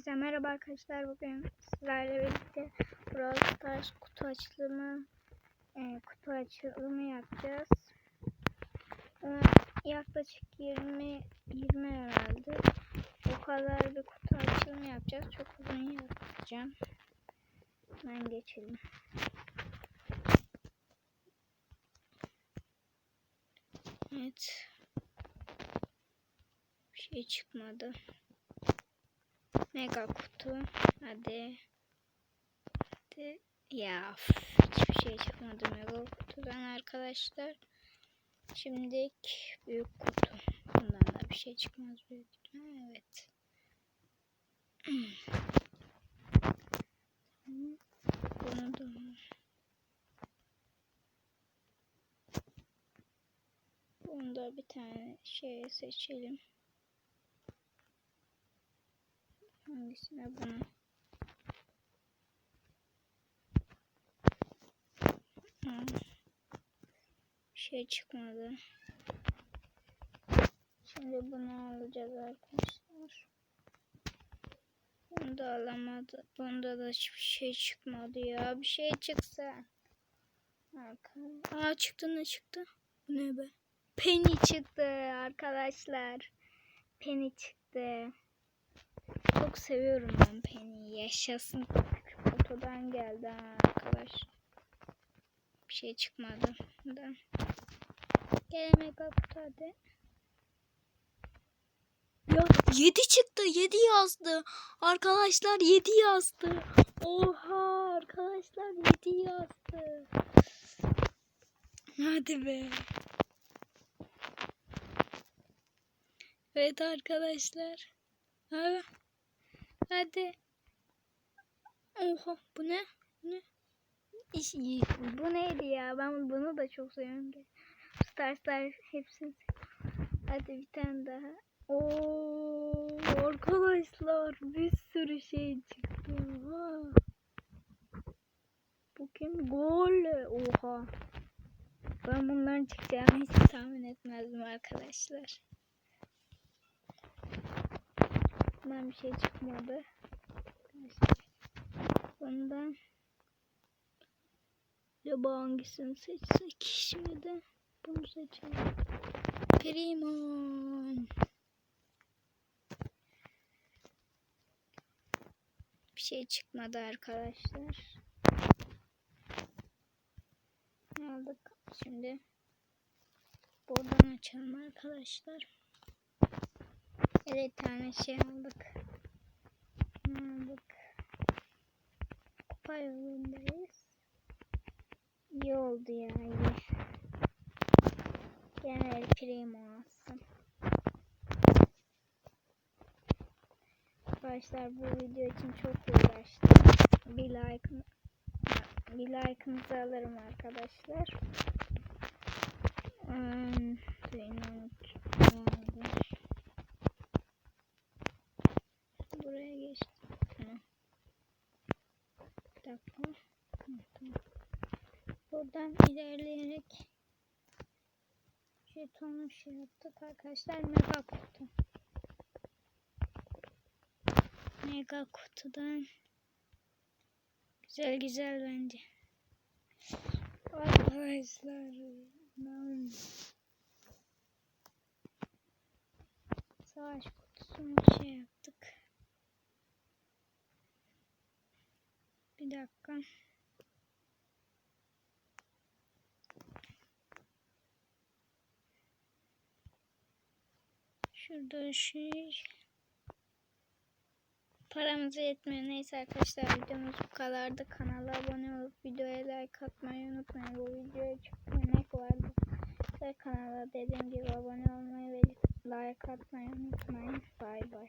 Hepinize merhaba arkadaşlar. Bugün sizlerle birlikte Brawl Stars kutu açılımı e, kutu açılımı yapacağız. E, yaklaşık 20 20 herhalde. O kadar bir kutu açılımı yapacağız. Çok uzun yapacağım. Hemen geçelim. Evet. Bir şey çıkmadı. Mega kutu. Hadi. Hadi. Ya hiçbir şey çıkmadı mega kutudan arkadaşlar. Şimdi büyük kutu. Bundan da bir şey çıkmaz büyük ihtimal. Evet. Bunu da Bunu da bir tane şey seçelim. Hangisine bunu? Şey çıkmadı. Şimdi bunu alacağız arkadaşlar. Bunu da alamadı. Bunda da hiçbir şey çıkmadı ya. Bir şey çıksa. Aa çıktı ne çıktı? Bu ne be? Penny çıktı arkadaşlar. Penny çıktı. Çok seviyorum ben Penny'i. Yaşasın. Kutudan geldi arkadaş. Bir şey çıkmadı. Da. Gel mega hadi. Ya 7 çıktı. 7 yazdı. Arkadaşlar 7 yazdı. Oha arkadaşlar 7 yazdı. Hadi be. Evet arkadaşlar. Hadi. Oha bu ne? Ne? İş, bu neydi ya? Ben bunu da çok seviyorum. Star Star hepsini. Hadi bir tane daha. Oo arkadaşlar bir sürü şey çıktı. Ha. Bu kim? Gol. Oha. Ben bunların çıkacağını hiç tahmin etmezdim arkadaşlar. Bundan bir şey çıkmadı. Bundan acaba hangisini seçsek şimdi bunu seçelim. Primon. Bir şey çıkmadı arkadaşlar. Ne aldık? Şimdi buradan açalım arkadaşlar. Evet tane şey aldık. Aldık? Kupa yolundayız. İyi oldu ya iyi. Gene El Primo alsın. Arkadaşlar bu video için çok uğraştım. Bir like bir like'ınızı alırım arkadaşlar. Dakika. Buradan ilerleyerek jetonu şey yaptık arkadaşlar. Mega kutu. Mega kutudan güzel güzel bence. Arkadaşlar savaş kutusunu şey yaptık. Bir dakika. Şurada şey paramız yetmiyor. Neyse arkadaşlar videomuz bu kadardı. Kanala abone olup videoya like atmayı unutmayın. Bu videoya çok emek vardı. Ve kanala dediğim gibi abone olmayı ve like atmayı unutmayın. Bay bay.